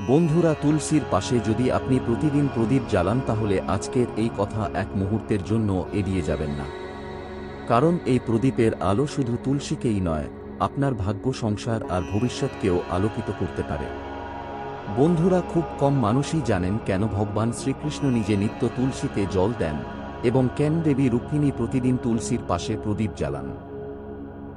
বন্ধুরা তুলসীর পাশে যদি আপনি প্রতিদিন প্রদীপ জ্বালান তাহলে আজকের এই কথা এক মুহূর্তের জন্য এড়িয়ে যাবেন না। কারণ এই প্রদীপের আলো শুধু তুলসীকেই নয়, আপনার ভাগ্য, সংসার আর ভবিষ্যৎকেও আলোকিত করতে পারে। বন্ধুরা খুব কম মানুষই জানেন কেন ভগবান শ্রীকৃষ্ণ নিজে নিত্য তুলসীতে জল দেন এবং কেন দেবী রুক্মিণী প্রতিদিন তুলসীর পাশে প্রদীপ জ্বালান।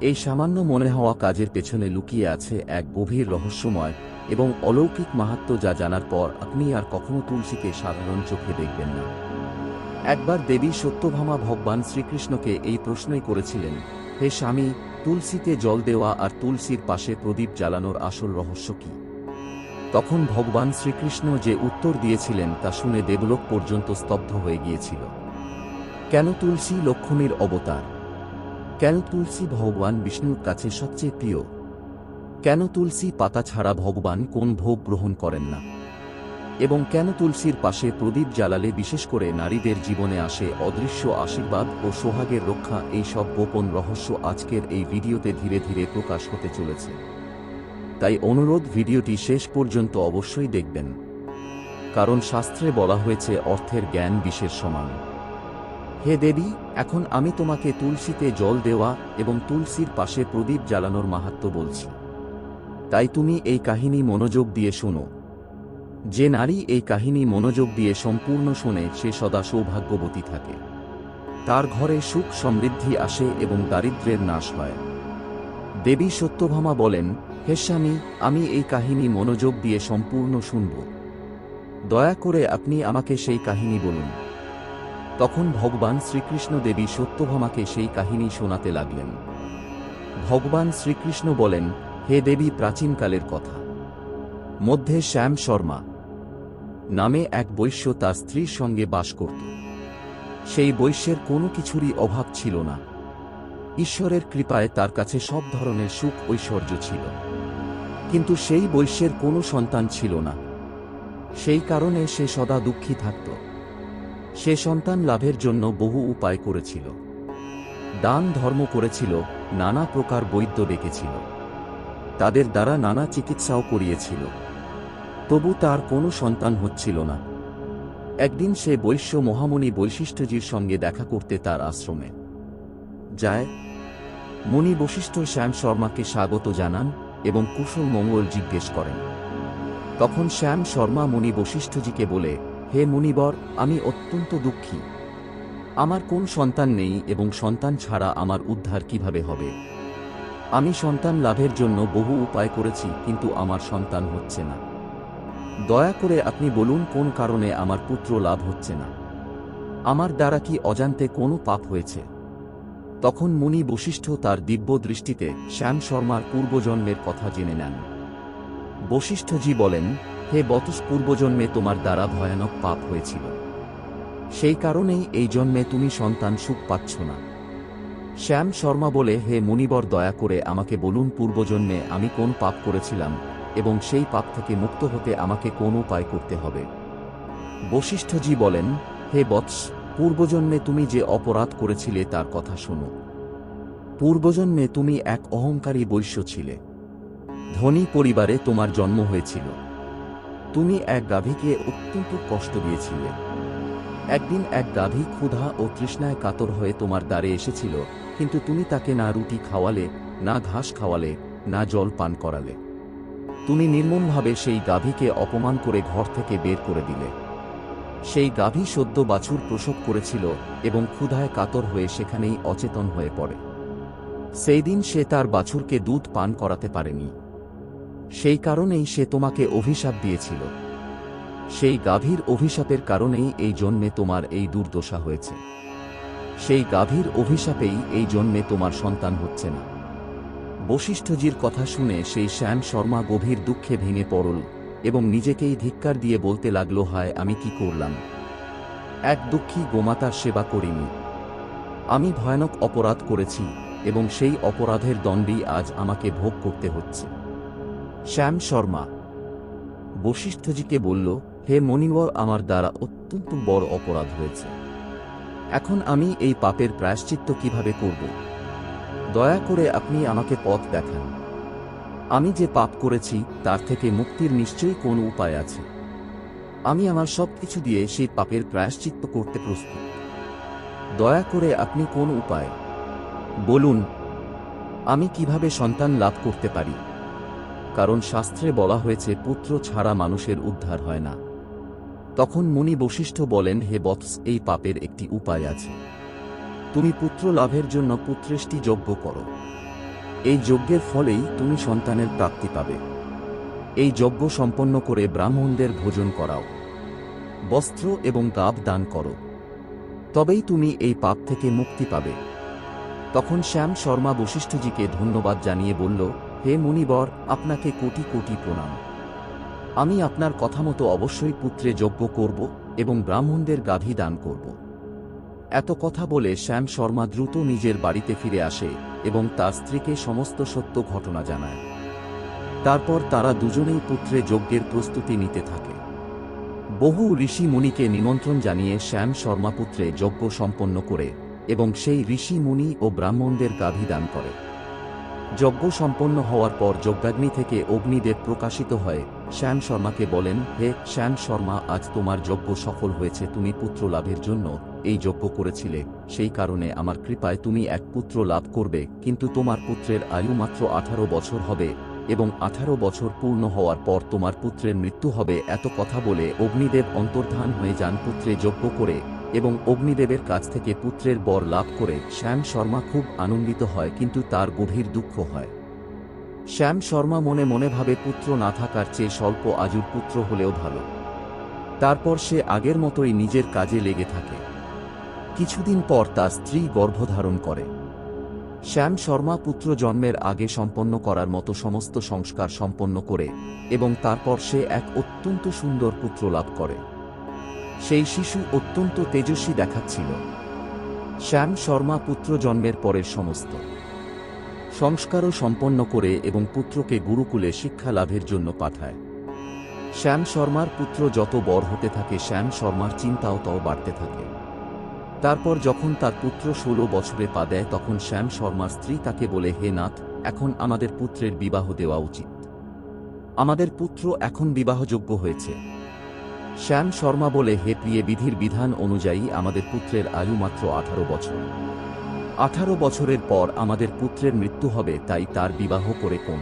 এই সামান্য মনে হওয়া কাজের পেছনে লুকিয়ে আছে এক গভীর রহস্যময় এবং অলৌকিক মাহাত্ম্য যা জানার পর আপনি আর কখনো তুলসীকে সাধারণ চোখে দেখবেন না। একবার দেবী সত্যভামা ভগবান শ্রীকৃষ্ণকে এই প্রশ্নই করেছিলেন, হে স্বামী, তুলসীতে জল দেওয়া আর তুলসীর পাশে প্রদীপ জ্বালানোর আসল রহস্য কি? তখন ভগবান শ্রীকৃষ্ণ যে উত্তর দিয়েছিলেন তা শুনে দেবলোক পর্যন্ত স্তব্ধ হয়ে গিয়েছিল। কেন তুলসী লক্ষ্মীর অবতার? কেন তুলসী ভগবান বিষ্ণুর কাছে সবচেয়ে প্রিয়? কেন তুলসী পাতা ছাড়া ভগবান কোন ভোগ গ্রহণ করেন না? এবং কেন তুলসীর পাশে প্রদীপ জ্বালালে বিশেষ করে নারীদের জীবনে আসে অদৃশ্য আশীর্বাদ ও সোহাগের রক্ষা এই সব গোপন রহস্য আজকের এই ভিডিওতে ধীরে ধীরে প্রকাশ হতে চলেছে। তাই অনুরোধ ভিডিওটি শেষ পর্যন্ত অবশ্যই দেখবেন। কারণ শাস্ত্রে বলা হয়েছে, অর্থের জ্ঞান বিষের সমান। হে দেবী, এখন আমি তোমাকে তুলসীতে জল দেওয়া এবং তুলসীর পাশে প্রদীপ জ্বালানোর মাহাত্ম বলছি। তাই তুমি এই কাহিনী মনোযোগ দিয়ে শোনো। যে নারী এই কাহিনী মনোযোগ দিয়ে সম্পূর্ণ শোনে, সে সদা সৌভাগ্যবতী থাকে। তার ঘরে সুখ সমৃদ্ধি আসে এবং দারিদ্র্যের নাশ হয়। দেবী সত্যভামা বলেন, হে স্বামী, আমি এই কাহিনী মনোযোগ দিয়ে সম্পূর্ণ শুনব। দয়া করে আপনি আমাকে সেই কাহিনী বলুন। তখন ভগবান শ্রীকৃষ্ণ দেবী সত্যভামাকে সেই কাহিনী শোনাতে লাগলেন। ভগবান শ্রীকৃষ্ণ বলেন হে দেবী প্রাচীনকালের কথা। মধ্যে শ্যাম শর্মা নামে এক বৈশ্য তার স্ত্রীর সঙ্গে বাস করত। সেই বৈশ্যের কোনো কিছুরই অভাব ছিল না। ঈশ্বরের কৃপায় তার কাছে সব ধরনের সুখ ঐশ্বর্য ছিল। কিন্তু সেই বৈশ্যের কোনো সন্তান ছিল না। সেই কারণে সে সদা দুঃখী থাকত। সে সন্তান লাভের জন্য বহু উপায় করেছিল। দান ধর্ম করেছিল, নানা প্রকার বৈদ্য ডেকেছিল। তাদের দ্বারা নানা চিকিৎসাও করিয়েছিল। তবু তার কোনো সন্তান হচ্ছিল না। একদিন সে বৈশ্য মহামণি বৈশিষ্ট্যজির সঙ্গে দেখা করতে তার আশ্রমে। যায় মুনি বশিষ্ঠ শ্যাম শর্মাকে স্বাগত জানান এবং কুশল মঙ্গল জিজ্ঞেস করেন। তখন শ্যাম শর্মা মুনি বশিষ্ঠজিকে বলে, হে মুনিবর আমি অত্যন্ত দুঃখী। আমার কোন সন্তান নেই এবং সন্তান ছাড়া আমার উদ্ধার কীভাবে হবে? আমি সন্তান লাভের জন্য বহু উপায় করেছি, কিন্তু আমার সন্তান হচ্ছে না। দয়া করে আপনি বলুন কোন কারণে আমার পুত্র লাভ হচ্ছে না। আমার দ্বারা কি অজান্তে কোনো পাপ হয়েছে? তখন মুনি বশিষ্ঠ তার দিব্য দৃষ্টিতে শ্যাম শর্মার পূর্বজন্মের কথা জেনে নেন। বশিষ্ঠজি বলেন, হে বতস পূর্বজন্মে তোমার দ্বারা ভয়ানক পাপ হয়েছিল। সেই কারণেই এই জন্মে তুমি সন্তান সুখ পাচ্ছ না। শ্যাম শর্মা বলে, হে মুনিবর, দয়া করে আমাকে বলুন পূর্বজন্মে আমি কোন পাপ করেছিলাম এবং সেই পাপ থেকে মুক্ত হতে আমাকে কোন উপায় করতে হবে? বশিষ্ঠজি বলেন, হে বৎস, পূর্বজন্মে তুমি যে অপরাধ করেছিলে তার কথা শোনো। পূর্বজন্মে তুমি এক অহংকারী বৈশ্য ছিলে। ধনী পরিবারে তোমার জন্ম হয়েছিল। তুমি এক গাভীকে অত্যন্ত কষ্ট দিয়েছিলে। একদিন এক গাভী ক্ষুধা ও তৃষ্ণায় কাতর হয়ে তোমার দ্বারে এসেছিল। কিন্তু তুমি তাকে না রুটি খাওয়ালে, না ঘাস খাওয়ালে, না জল পান করালে। তুমি নির্মমভাবে সেই গাভীকে অপমান করে ঘর থেকে বের করে দিলে। সেই গাভী সদ্য বাছুর প্রসব করেছিল এবং ক্ষুধায় কাতর হয়ে সেখানেই অচেতন হয়ে পড়ে। সেই দিন সে তার বাছুরকে দুধ পান করাতে পারেনি। সেই কারণেই সে তোমাকে অভিশাপ দিয়েছিল। সেই গাভীর অভিশাপের কারণেই এই জন্মে তোমার এই দুর্দশা হয়েছে। সেই গাভীর অভিশাপেই এই জন্মে তোমার সন্তান হচ্ছে না। বশিষ্ঠজির কথা শুনে সেই শ্যাম শর্মা গভীর দুঃখে ভেঙে পড়ল এবং নিজেকেই ধিক্কার দিয়ে বলতে লাগল, হায়, আমি কি করলাম? এক দুঃখী গোমাতার সেবা করিনি। আমি ভয়ানক অপরাধ করেছি এবং সেই অপরাধের দণ্ডই আজ আমাকে ভোগ করতে হচ্ছে। শ্যাম শর্মা। বশিষ্ঠজিকে বলল, হে মণিবর, আমার দ্বারা অত্যন্ত বড় অপরাধ হয়েছে। এখন আমি এই পাপের প্রায়শ্চিত্ত কীভাবে করব? দয়া করে আপনি আমাকে পথ দেখান। আমি যে পাপ করেছি, তার থেকে মুক্তির নিশ্চয়ই কোন উপায় আছে। আমি আমার সব কিছু দিয়ে সেই পাপের প্রায়শ্চিত্ত করতে প্রস্তুত। দয়া করে আপনি কোন উপায়? বলুন, আমি কীভাবে সন্তান লাভ করতে পারি? কারণ শাস্ত্রে বলা হয়েছে, পুত্র ছাড়া মানুষের উদ্ধার হয় না। তখন মুনি বশিষ্ঠ বলেন, হে বৎস, এই পাপের একটি উপায় আছে। তুমি পুত্র লাভের জন্য পুত্রেষ্টি যজ্ঞ করো। এই যজ্ঞের ফলেই তুমি সন্তানের প্রাপ্তি পাবে। এই যজ্ঞ সম্পন্ন করে ব্রাহ্মণদের ভোজন করাও। বস্ত্র এবং গাব দান করো। তবেই তুমি এই পাপ থেকে মুক্তি পাবে। তখন শ্যাম শর্মা বশিষ্ঠজিকে ধন্যবাদ জানিয়ে বলল, হে মুনিবর, আপনাকে কোটি কোটি প্রণাম। আমি আপনার কথা মতো অবশ্যই পুত্রে যজ্ঞ করব এবং ব্রাহ্মণদের গাভী দান করব। এত কথা বলে শ্যাম শর্মা দ্রুত নিজের বাড়িতে ফিরে আসে এবং তার স্ত্রীকে সমস্ত সত্য ঘটনা জানায়। তারপর তারা দুজনেই পুত্রে যজ্ঞের প্রস্তুতি নিতে থাকে। বহু ঋষি মুনিকে নিমন্ত্রণ জানিয়ে শ্যাম শর্মা পুত্রে যজ্ঞ সম্পন্ন করে এবং সেই ঋষি মুনি ও ব্রাহ্মণদের গাভী দান করে। যজ্ঞ সম্পন্ন হওয়ার পর যজ্ঞাগ্নি থেকে অগ্নিদেব প্রকাশিত হয়। শ্যাম শর্মাকে বলেন, হে শ্যাম শর্মা, আজ তোমার যজ্ঞ সফল হয়েছে, তুমি পুত্র লাভের জন্য এই যজ্ঞ করেছিলে। সেই কারণে আমার কৃপায় তুমি এক পুত্র লাভ করবে, কিন্তু তোমার পুত্রের আয়ু মাত্র আঠারো বছর হবে এবং আঠারো বছর পূর্ণ হওয়ার পর তোমার পুত্রের মৃত্যু হবে। এত কথা বলে অগ্নিদেব অন্তর্ধান হয়ে যান পুত্রে যজ্ঞ করে। এবং অগ্নিদেবের কাছ থেকে পুত্রের বর লাভ করে শ্যাম শর্মা খুব আনন্দিত হয় কিন্তু তার গভীর দুঃখ হয়। শ্যাম শর্মা মনে মনে ভাবে, পুত্র না থাকার চেয়ে স্বল্প আজুর পুত্র হলেও ভালো। তারপর সে আগের মতোই নিজের কাজে লেগে থাকে। কিছুদিন পর তার স্ত্রী গর্ভধারণ করে। শ্যাম শর্মা পুত্র জন্মের আগে সম্পন্ন করার মতো সমস্ত সংস্কার সম্পন্ন করে এবং তারপর সে এক অত্যন্ত সুন্দর পুত্র লাভ করে। সেই শিশু অত্যন্ত তেজস্বী দেখাচ্ছিল। শ্যাম শর্মা পুত্র জন্মের পরের সমস্ত সংস্কারও সম্পন্ন করে এবং পুত্রকে গুরুকুলে শিক্ষা লাভের জন্য পাঠায়। শ্যাম শর্মার পুত্র যত বড় হতে থাকে, শ্যাম শর্মার চিন্তাও তাও বাড়তে থাকে। তারপর যখন তার পুত্র ষোলো বছরে পা দেয়, তখন শ্যাম শর্মার স্ত্রী তাকে বলে, হে নাথ, এখন আমাদের পুত্রের বিবাহ দেওয়া উচিত। আমাদের পুত্র এখন বিবাহযোগ্য হয়েছে। শ্যাম শর্মা বলে হেপিয়ে বিধির বিধান অনুযায়ী আমাদের পুত্রের আয়ু মাত্র আঠারো বছর। আঠারো বছরের পর আমাদের পুত্রের মৃত্যু হবে, তাই তার বিবাহ করে কোন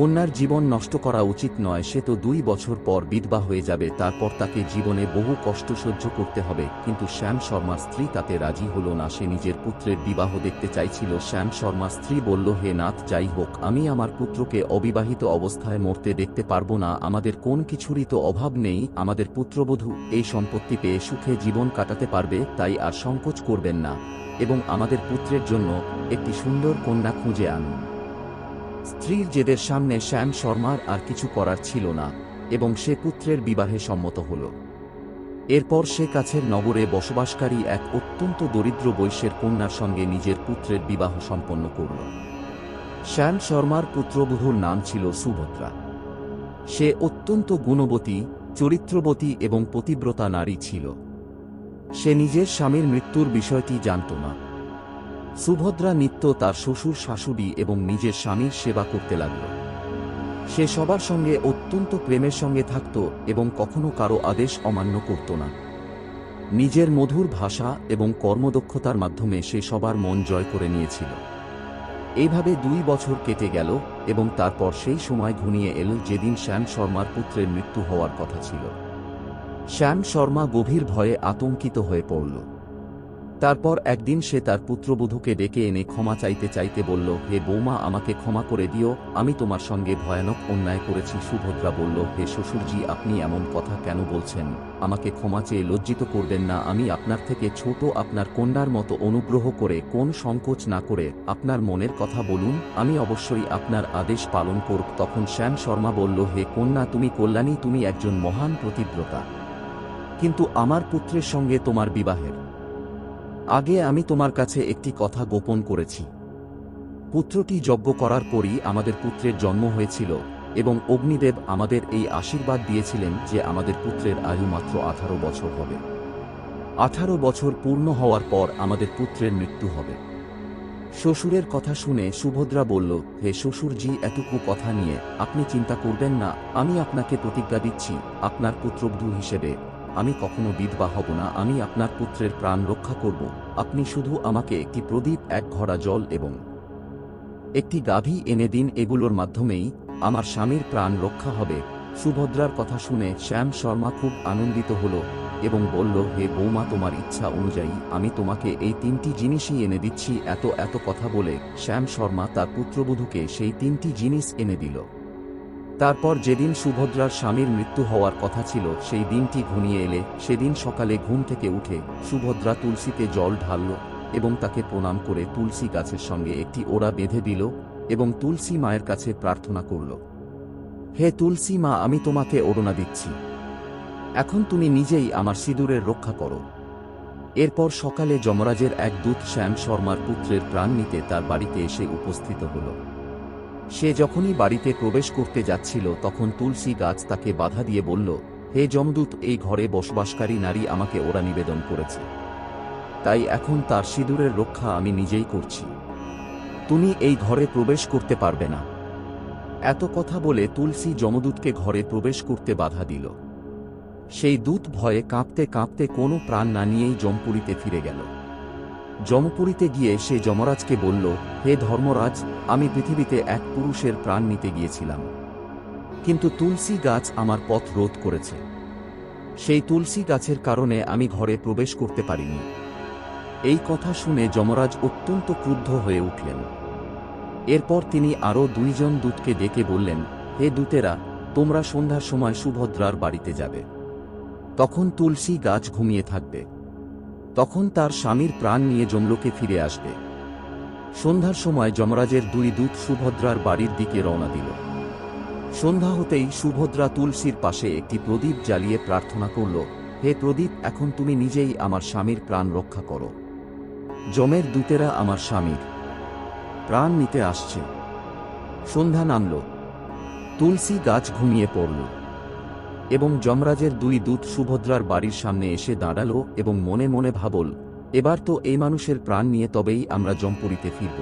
কন্যার জীবন নষ্ট করা উচিত নয়, সে তো দুই বছর পর বিধবা হয়ে যাবে, তারপর তাকে জীবনে বহু কষ্ট সহ্য করতে হবে। কিন্তু শ্যাম শর্মার স্ত্রী তাতে রাজি হল না, সে নিজের পুত্রের বিবাহ দেখতে চাইছিল। শ্যাম শর্মার স্ত্রী বলল, হে নাথ, যাই হোক, আমি আমার পুত্রকে অবিবাহিত অবস্থায় মরতে দেখতে পারব না, আমাদের কোন কিছুরই তো অভাব নেই, আমাদের পুত্রবধূ এই সম্পত্তি পেয়ে সুখে জীবন কাটাতে পারবে, তাই আর সংকোচ করবেন না। এবং আমাদের পুত্রের জন্য একটি সুন্দর কন্যা খুঁজে আনুন। স্ত্রীর জেদের সামনে শ্যাম শর্মার আর কিছু করার ছিল না, এবং সে পুত্রের বিবাহে সম্মত হল। এরপর সে কাছের নগরে বসবাসকারী এক অত্যন্ত দরিদ্র বৈশ্যের কন্যার সঙ্গে নিজের পুত্রের বিবাহ সম্পন্ন করল। শ্যাম শর্মার পুত্রবধূর নাম ছিল সুভদ্রা। সে অত্যন্ত গুণবতী, চরিত্রবতী এবং পতিব্রতা নারী ছিল। সে নিজের স্বামীর মৃত্যুর বিষয়টি জানত না। সুভদ্রা নিত্য তার শ্বশুর, শাশুড়ি এবং নিজের স্বামীর সেবা করতে লাগল। সে সবার সঙ্গে অত্যন্ত প্রেমের সঙ্গে থাকত এবং কখনো কারও আদেশ অমান্য করত না। নিজের মধুর ভাষা এবং কর্মদক্ষতার মাধ্যমে সে সবার মন জয় করে নিয়েছিল। এইভাবে দুই বছর কেটে গেল এবং তারপর সেই সময় ঘনিয়ে এল যেদিন শ্যাম শর্মার পুত্রের মৃত্যু হওয়ার কথা ছিল। শ্যাম শর্মা গভীর ভয়ে আতঙ্কিত হয়ে পড়ল। তারপর একদিন সে তার পুত্রবধূকে ডেকে এনে ক্ষমা চাইতে চাইতে বলল, হে বৌমা, আমাকে ক্ষমা করে দিও, আমি তোমার সঙ্গে ভয়ানক অন্যায় করেছি। সুভদ্রা বলল, হে শ্বশুরজি, আপনি এমন কথা কেন বলছেন? আমাকে ক্ষমা চেয়ে লজ্জিত করবেন না, আমি আপনার থেকে ছোট, আপনার কন্যার মতো অনুগ্রহ করে কোন সংকোচ না করে আপনার মনের কথা বলুন, আমি অবশ্যই আপনার আদেশ পালন করব। তখন শ্যাম শর্মা বলল, হে কন্যা, তুমি কল্যাণী, তুমি একজন মহান প্রতিব্রতা। কিন্তু আমার পুত্রের সঙ্গে তোমার বিবাহের আগে আমি তোমার কাছে একটি কথা গোপন করেছি। পুত্রটি যজ্ঞ করার পরই আমাদের পুত্রের জন্ম হয়েছিল এবং অগ্নিদেব আমাদের এই আশীর্বাদ দিয়েছিলেন যে আমাদের পুত্রের আয়ু মাত্র আঠারো বছর হবে। আঠারো বছর পূর্ণ হওয়ার পর আমাদের পুত্রের মৃত্যু হবে। শ্বশুরের কথা শুনে সুভদ্রা বলল, হে শ্বশুরজি, এটুকু কথা নিয়ে আপনি চিন্তা করবেন না, আমি আপনাকে প্রতিজ্ঞা দিচ্ছি, আপনার পুত্রবধূ হিসেবে। আমি কখনো বিধবা হব না, আমি আপনার পুত্রের প্রাণ রক্ষা করব। আপনি শুধু আমাকে একটি প্রদীপ, এক ঘড়া জল এবং একটি গাভী এনে দিন, এগুলোর মাধ্যমেই আমার স্বামীর প্রাণ রক্ষা হবে। সুভদ্রার কথা শুনে শ্যাম শর্মা খুব আনন্দিত হল এবং বলল, হে বৌমা, তোমার ইচ্ছা অনুযায়ী আমি তোমাকে এই তিনটি জিনিসই এনে দিচ্ছি। এত এত কথা বলে শ্যাম শর্মা তার পুত্রবধূকে সেই তিনটি জিনিস এনে দিল। তারপর যেদিন সুভদ্রার স্বামীর মৃত্যু হওয়ার কথা ছিল, সেই দিনটি ঘনিয়ে এলে সেদিন সকালে ঘুম থেকে উঠে সুভদ্রা তুলসীতে জল ঢালল এবং তাকে প্রণাম করে তুলসী গাছের সঙ্গে একটি ওড়া বেঁধে দিল এবং তুলসী মায়ের কাছে প্রার্থনা করল, হে তুলসী মা, আমি তোমাকে ওড়না দিচ্ছি। এখন তুমি নিজেই আমার সিঁদুরের রক্ষা করো। এরপর সকালে যমরাজের এক দূত শ্যাম শর্মার পুত্রের প্রাণ নিতে তার বাড়িতে এসে উপস্থিত হল। সে যখনই বাড়িতে প্রবেশ করতে যাচ্ছিল তখন তুলসী গাছ তাকে বাধা দিয়ে বলল, হে যমদূত, এই ঘরে বসবাসকারী নারী আমাকে ওরা নিবেদন করেছে। তাই এখন তার সিঁদুরের রক্ষা আমি নিজেই করছি। তুমি এই ঘরে প্রবেশ করতে পারবে না। এত কথা বলে তুলসী যমদূতকে ঘরে প্রবেশ করতে বাধা দিল। সেই দূত ভয়ে কাঁপতে কাঁপতে কোনো প্রাণ না নিয়েই জমপুরিতে ফিরে গেল। জমপুরীতে গিয়ে সে যমরাজকে বলল, হে ধর্মরাজ, আমি পৃথিবীতে এক পুরুষের প্রাণ নিতে গিয়েছিলাম। কিন্তু তুলসী গাছ আমার পথ রোধ করেছে। সেই তুলসী গাছের কারণে আমি ঘরে প্রবেশ করতে পারিনি। এই কথা শুনে যমরাজ অত্যন্ত ক্রুদ্ধ হয়ে উঠলেন। এরপর তিনি আরও দুইজন দূতকে ডেকে বললেন, হে দূতেরা, তোমরা সন্ধ্যার সময় সুভদ্রার বাড়িতে যাবে। তখন তুলসী গাছ ঘুমিয়ে থাকবে। তখন তার স্বামীর প্রাণ নিয়ে জমলোকে ফিরে আসবে। সন্ধ্যার সময় যমরাজের দুই দূত সুভদ্রার বাড়ির দিকে রওনা দিল। সন্ধ্যা হতেই সুভদ্রা তুলসীর পাশে একটি প্রদীপ জ্বালিয়ে প্রার্থনা করল, হে প্রদীপ, এখন তুমি নিজেই আমার স্বামীর প্রাণ রক্ষা করো। জমের দূতেরা আমার স্বামীর প্রাণ নিতে আসছে। সন্ধ্যা নামল। তুলসী গাছ ঘুমিয়ে পড়ল। এবং যমরাজের দুই দূত সুভদ্রার বাড়ির সামনে এসে দাঁড়াল এবং মনে মনে ভাবল, এবার তো এই মানুষের প্রাণ নিয়ে তবেই আমরা জমপুরিতে ফিরব।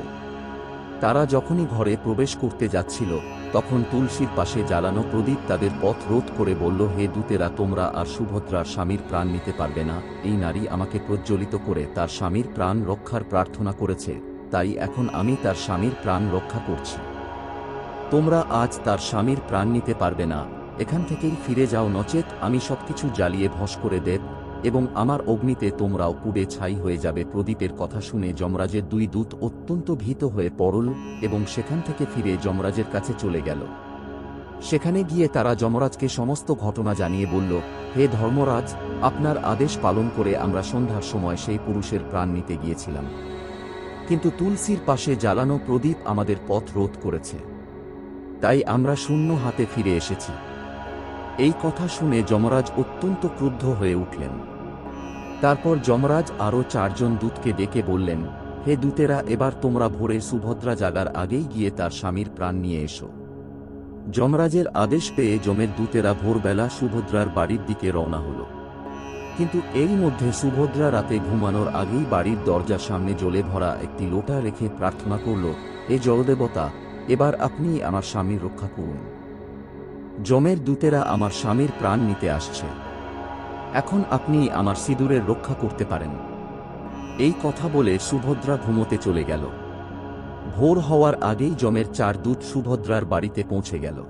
তারা যখনই ঘরে প্রবেশ করতে যাচ্ছিল, তখন তুলসীর পাশে জ্বালানো প্রদীপ তাদের পথ রোধ করে বলল, হে দূতেরা, তোমরা আর সুভদ্রার স্বামীর প্রাণ নিতে পারবে না। এই নারী আমাকে প্রজ্বলিত করে তার স্বামীর প্রাণ রক্ষার প্রার্থনা করেছে, তাই এখন আমি তার স্বামীর প্রাণ রক্ষা করছি। তোমরা আজ তার স্বামীর প্রাণ নিতে পারবে না। এখান থেকেই ফিরে যাও নচেত আমি সবকিছু জ্বালিয়ে ভস করে দেব, এবং আমার অগ্নিতে তোমরাও পুড়ে ছাই হয়ে যাবে। প্রদীপের কথা শুনে যমরাজের দুই দূত অত্যন্ত ভীত হয়ে পড়ল, এবং সেখান থেকে ফিরে যমরাজের কাছে চলে গেল। সেখানে গিয়ে তারা যমরাজকে সমস্ত ঘটনা জানিয়ে বলল, হে ধর্মরাজ, আপনার আদেশ পালন করে আমরা সন্ধ্যার সময় সেই পুরুষের প্রাণ নিতে গিয়েছিলাম। কিন্তু তুলসীর পাশে জ্বালানো প্রদীপ আমাদের পথ রোধ করেছে। তাই আমরা শূন্য হাতে ফিরে এসেছি। এই কথা শুনে যমরাজ অত্যন্ত ক্রুদ্ধ হয়ে উঠলেন। তারপর যমরাজ আরও চারজন দূতকে ডেকে বললেন, হে দূতেরা, এবার তোমরা ভোরে সুভদ্রা জাগার আগেই গিয়ে তার স্বামীর প্রাণ নিয়ে এসো। যমরাজের আদেশ পেয়ে যমের দূতেরা ভোরবেলা সুভদ্রার বাড়ির দিকে রওনা হল। কিন্তু এই মধ্যে সুভদ্রা রাতে ঘুমানোর আগেই বাড়ির দরজার সামনে জ্বলে ভরা একটি লোটা রেখে প্রার্থনা করল এ জলদেবতা, এবার আপনি আমার স্বামীর রক্ষা করুন। যমের দূতেরা আমার স্বামীর প্রাণ নিতে আসছে। এখন আপনি আমার সিঁদুরের রক্ষা করতে পারেন। এই কথা বলে সুভদ্রা ঘুমোতে চলে গেল। ভোর হওয়ার আগেই জমের চার দূত সুভদ্রার বাড়িতে পৌঁছে গেল।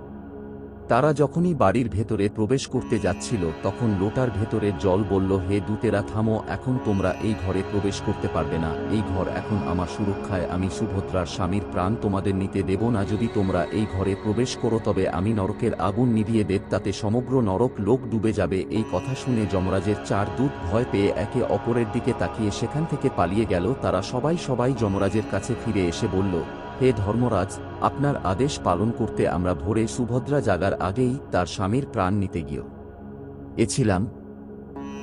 তারা যখনই বাড়ির ভেতরে প্রবেশ করতে যাচ্ছিল, তখন লোটার ভেতরে জল বলল, হে দূতেরা, থামো, এখন তোমরা এই ঘরে প্রবেশ করতে পারবে না। এই ঘর এখন আমার সুরক্ষায়, আমি সুভদ্রার স্বামীর প্রাণ তোমাদের নিতে দেব না। যদি তোমরা এই ঘরে প্রবেশ করো, তবে আমি নরকের আগুন নিভিয়ে দেব, তাতে সমগ্র নরক লোক ডুবে যাবে। এই কথা শুনে যমরাজের চার দূত ভয় পেয়ে একে অপরের দিকে তাকিয়ে সেখান থেকে পালিয়ে গেল। তারা সবাই সবাই যমরাজের কাছে ফিরে এসে বলল হে ধর্মরাজ, আপনার আদেশ পালন করতে আমরা ভোরে সুভদ্রা জাগার আগেই তার স্বামীর প্রাণ নিতে গিয়ে এছিলাম।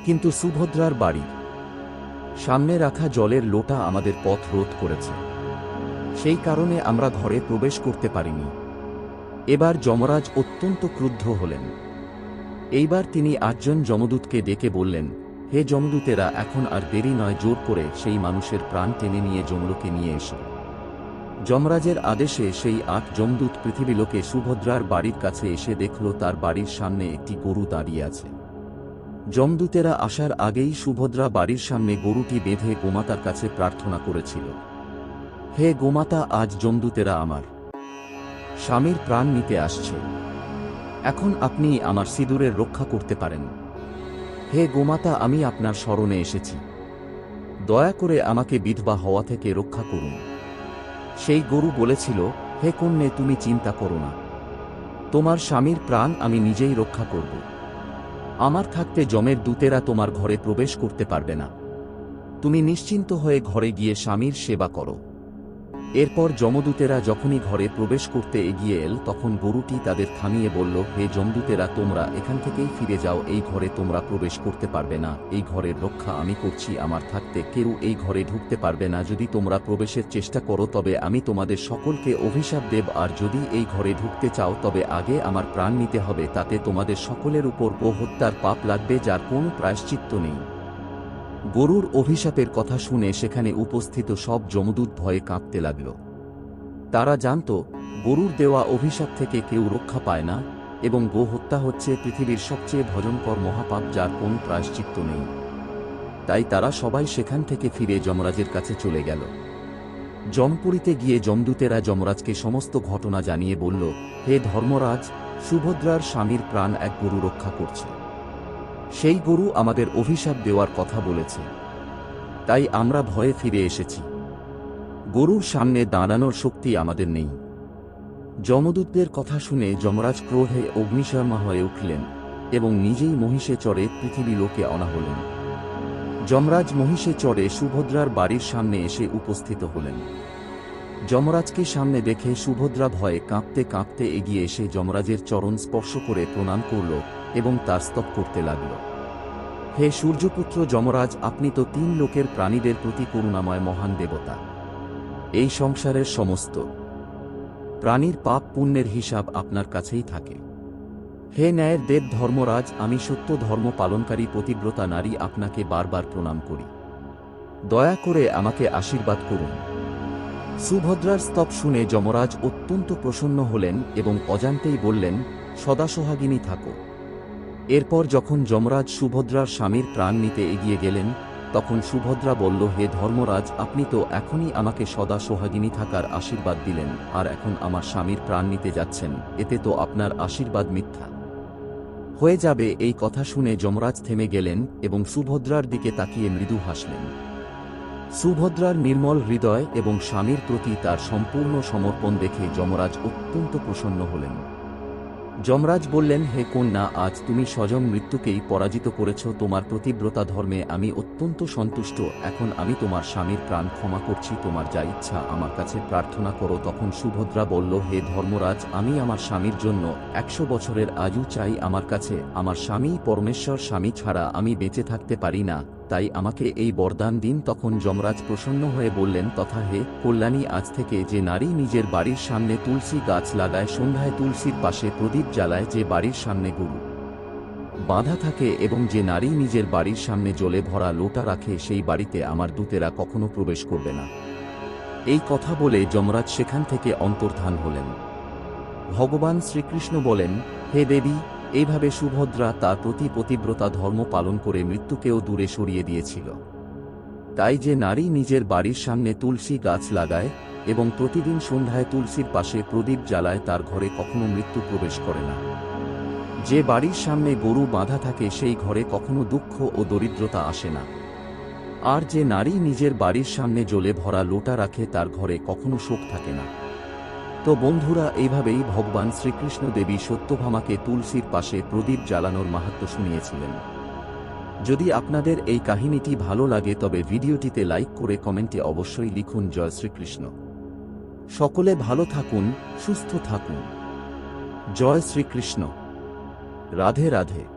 কিন্তু সুভদ্রার বাড়ি সামনে রাখা জলের লোটা আমাদের পথ রোধ করেছে। সেই কারণে আমরা ঘরে প্রবেশ করতে পারিনি। এবার যমরাজ অত্যন্ত ক্রুদ্ধ হলেন। এইবার তিনি আটজন যমদূতকে ডেকে বললেন, হে যমদূতেরা, এখন আর দেরি নয়, জোর করে সেই মানুষের প্রাণ টেনে নিয়ে যমলোকে নিয়ে এসো। যমরাজের আদেশে সেই আট যমদূত পৃথিবীলোকে সুভদ্রার বাড়ির কাছে এসে দেখল তার বাড়ির সামনে একটি গরু দাঁড়িয়ে আছে। যমদূতেরা আসার আগেই সুভদ্রা বাড়ির সামনে গরুটি বেঁধে গোমাতার কাছে প্রার্থনা করেছিল। হে গোমাতা, আজ যমদূতেরা আমার স্বামীর প্রাণ নিতে আসছে। এখন আপনি আমার সিঁদুরের রক্ষা করতে পারেন। হে গোমাতা, আমি আপনার স্মরণে এসেছি। দয়া করে আমাকে বিধবা হওয়া থেকে রক্ষা করুন। সেই গরু বলেছিল, হে কন্যে, তুমি চিন্তা করো না। তোমার স্বামীর প্রাণ আমি নিজেই রক্ষা করব। আমার থাকতে জমের দূতেরা তোমার ঘরে প্রবেশ করতে পারবে না। তুমি নিশ্চিন্ত হয়ে ঘরে গিয়ে স্বামীর সেবা করো। এরপর যমদূতেরা যখনই ঘরে প্রবেশ করতে এগিয়ে এল, তখন গরুটি তাদের থামিয়ে বলল, হে যমদূতেরা, তোমরা এখান থেকেই ফিরে যাও, এই ঘরে তোমরা প্রবেশ করতে পারবে না। এই ঘরের রক্ষা আমি করছি, আমার থাকতে কেউ এই ঘরে ঢুকতে পারবে না। যদি তোমরা প্রবেশের চেষ্টা করো, তবে আমি তোমাদের সকলকে অভিশাপ দেব, আর যদি এই ঘরে ঢুকতে চাও, তবে আগে আমার প্রাণ নিতে হবে, তাতে তোমাদের সকলের উপর ও হত্যার পাপ লাগবে, যার কোনো প্রায়শ্চিত্ত নেই। গরুর অভিশাপের কথা শুনে সেখানে উপস্থিত সব যমদূত ভয়ে কাঁপতে লাগল। তারা জানত, গরুর দেওয়া অভিশাপ থেকে কেউ রক্ষা পায় না এবং গো হত্যা হচ্ছে পৃথিবীর সবচেয়ে ভজনকর মহাপাপ যার কোনো প্রায়শ্চিত্ত নেই। তাই তারা সবাই সেখান থেকে ফিরে যমরাজের কাছে চলে গেল। জমপুরীতে গিয়ে যমদূতেরা যমরাজকে সমস্ত ঘটনা জানিয়ে বলল, হে ধর্মরাজ, সুভদ্রার স্বামীর প্রাণ এক গরু রক্ষা করছে। সেই গরু আমাদের অভিশাপ দেওয়ার কথা বলেছে। তাই আমরা ভয়ে ফিরে এসেছি। গরুর সামনে দাঁড়ানোর শক্তি আমাদের নেই। যমদূতদের কথা শুনে যমরাজ ক্রোধে অগ্নিশর্মা হয়ে উঠলেন এবং নিজেই মহিষে চড়ে পৃথিবী লোকে অনা হলেন। যমরাজ মহিষে চড়ে সুভদ্রার বাড়ির সামনে এসে উপস্থিত হলেন। যমরাজকে সামনে দেখে সুভদ্রা ভয়ে কাঁপতে কাঁপতে এগিয়ে এসে যমরাজের চরণ স্পর্শ করে প্রণাম করল এবং তার স্তব করতে লাগল। হে সূর্যপুত্র যমরাজ, আপনি তো তিন লোকের প্রাণীদের প্রতি করুণাময় মহান দেবতা। এই সংসারের সমস্ত প্রাণীর পাপ পুণ্যের হিসাব আপনার কাছেই থাকে। হে ন্যায়ের দেব ধর্মরাজ, আমি সত্য ধর্ম পালনকারী পতিব্রতা নারী আপনাকে বারবার প্রণাম করি। দয়া করে আমাকে আশীর্বাদ করুন। সুভদ্রার স্তব শুনে যমরাজ অত্যন্ত প্রসন্ন হলেন এবং অজান্তেই বললেন সদা সোহাগিনী থাকো। এরপর যখন যমরাজ সুভদ্রার স্বামীর প্রাণ নিতে এগিয়ে গেলেন, তখন সুভদ্রা বলল, হে ধর্মরাজ, আপনি তো এখনই আমাকে সদা সোহাগিনী থাকার আশীর্বাদ দিলেন, আর এখন আমার স্বামীর প্রাণ নিতে যাচ্ছেন, এতে তো আপনার আশীর্বাদ মিথ্যা। হয়ে যাবে এই কথা শুনে যমরাজ থেমে গেলেন এবং সুভদ্রার দিকে তাকিয়ে মৃদু হাসলেন। সুভদ্রার নির্মল হৃদয় এবং স্বামীর প্রতি তার সম্পূর্ণ সমর্পণ দেখে যমরাজ অত্যন্ত প্রসন্ন হলেন। যমরাজ বললেন, হে কন্যা, আজ তুমি স্বজন মৃত্যুকেই পরাজিত করেছ। তোমার প্রতিব্রতা ধর্মে আমি অত্যন্ত সন্তুষ্ট। এখন আমি তোমার স্বামীর প্রাণ ক্ষমা করছি। তোমার যা ইচ্ছা আমার কাছে প্রার্থনা করো। তখন সুভদ্রা বলল, হে ধর্মরাজ, আমি আমার স্বামীর জন্য একশো বছরের আয়ু চাই আমার কাছে। আমার স্বামী পরমেশ্বর, স্বামী ছাড়া আমি বেঁচে থাকতে পারি না। তাই আমাকে এই বরদান দিন। তখন যমরাজ প্রসন্ন হয়ে বললেন, তথা হে কল্যাণী, আজ থেকে যে নারী নিজের বাড়ির সামনে তুলসী গাছ লাগায়, সন্ধ্যায় তুলসীর পাশে প্রদীপ জ্বালায়, যে বাড়ির সামনে গুরু বাধা থাকে এবং যে নারী নিজের বাড়ির সামনে জলে ভরা লোটা রাখে, সেই বাড়িতে আমার দূতেরা কখনো প্রবেশ করবে না। এই কথা বলে যমরাজ সেখান থেকে অন্তর্ধান হলেন। ভগবান শ্রীকৃষ্ণ বলেন, হে দেবী এইভাবে সুভদ্রা তার প্রতি পতিব্রতা ধর্ম পালন করে মৃত্যুকেও দূরে সরিয়ে দিয়েছিল। তাই যে নারী নিজের বাড়ির সামনে তুলসী গাছ লাগায় এবং প্রতিদিন সন্ধ্যায় তুলসীর পাশে প্রদীপ জ্বালায় তার ঘরে কখনো মৃত্যু প্রবেশ করে না। যে বাড়ির সামনে গরু বাঁধা থাকে সেই ঘরে কখনো দুঃখ ও দরিদ্রতা আসে না। আর যে নারী নিজের বাড়ির সামনে জ্বলে ভরা লোটা রাখে তার ঘরে কখনো শোক থাকে না। তো বন্ধুরা, এইভাবেই ভগবান শ্রীকৃষ্ণ দেবী সত্যভামাকে তুলসীর পাশে প্রদীপ জ্বালানোর মাহাত্ম শুনিয়েছিলেন। যদি আপনাদের এই কাহিনীটি ভালো লাগে, তবে ভিডিওটিতে লাইক করে কমেন্টে অবশ্যই লিখুন, জয় শ্রীকৃষ্ণ সকলে ভালো থাকুন, সুস্থ থাকুন। জয় শ্রীকৃষ্ণ। রাধে রাধে।